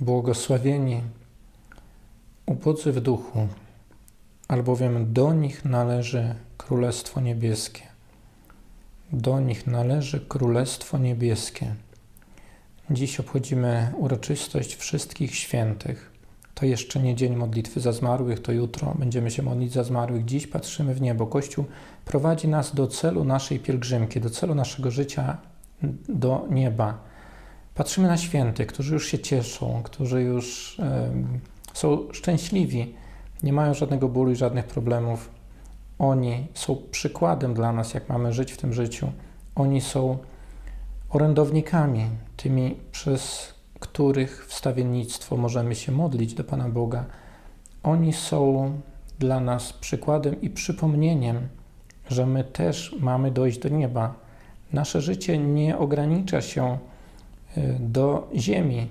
Błogosławieni ubodzy w duchu, albowiem do nich należy Królestwo Niebieskie. Do nich należy Królestwo Niebieskie. Dziś obchodzimy uroczystość wszystkich świętych. To jeszcze nie dzień modlitwy za zmarłych, to jutro będziemy się modlić za zmarłych. Dziś patrzymy w niebo. Kościół prowadzi nas do celu naszej pielgrzymki, do celu naszego życia do nieba. Patrzymy na świętych, którzy już się cieszą, którzy już są szczęśliwi, nie mają żadnego bólu i żadnych problemów. Oni są przykładem dla nas, jak mamy żyć w tym życiu. Oni są orędownikami, tymi, przez których wstawiennictwo możemy się modlić do Pana Boga. Oni są dla nas przykładem i przypomnieniem, że my też mamy dojść do nieba. Nasze życie nie ogranicza się do ziemi.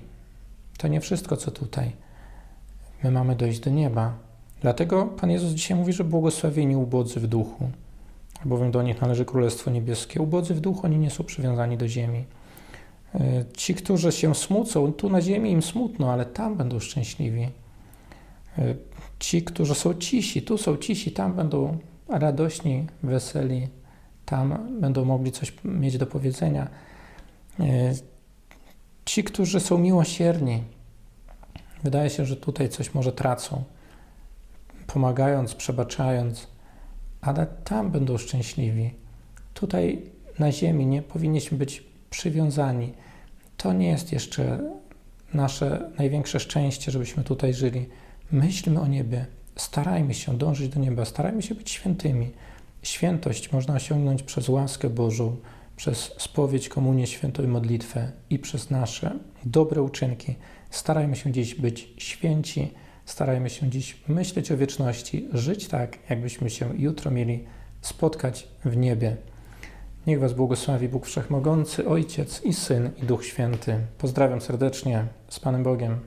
To nie wszystko, co tutaj. My mamy dojść do nieba. Dlatego Pan Jezus dzisiaj mówi, że błogosławieni ubodzy w duchu, bowiem do nich należy Królestwo Niebieskie. Ubodzy w duchu, oni nie są przywiązani do ziemi. Y, Ci, którzy się smucą, tu na ziemi im smutno, ale tam będą szczęśliwi. Y, Ci, którzy są cisi, tu są cisi, tam będą radośni, weseli, tam będą mogli coś mieć do powiedzenia. Ci, którzy są miłosierni, wydaje się, że tutaj coś może tracą, pomagając, przebaczając, ale tam będą szczęśliwi. Tutaj na ziemi nie powinniśmy być przywiązani. To nie jest jeszcze nasze największe szczęście, żebyśmy tutaj żyli. Myślmy o niebie, starajmy się dążyć do nieba, starajmy się być świętymi. Świętość można osiągnąć przez łaskę Bożą, przez spowiedź, komunię świętą i modlitwę i przez nasze dobre uczynki. Starajmy się dziś być święci, starajmy się dziś myśleć o wieczności, żyć tak, jakbyśmy się jutro mieli spotkać w niebie. Niech Was błogosławi Bóg Wszechmogący, Ojciec i Syn i Duch Święty. Pozdrawiam serdecznie z Panem Bogiem.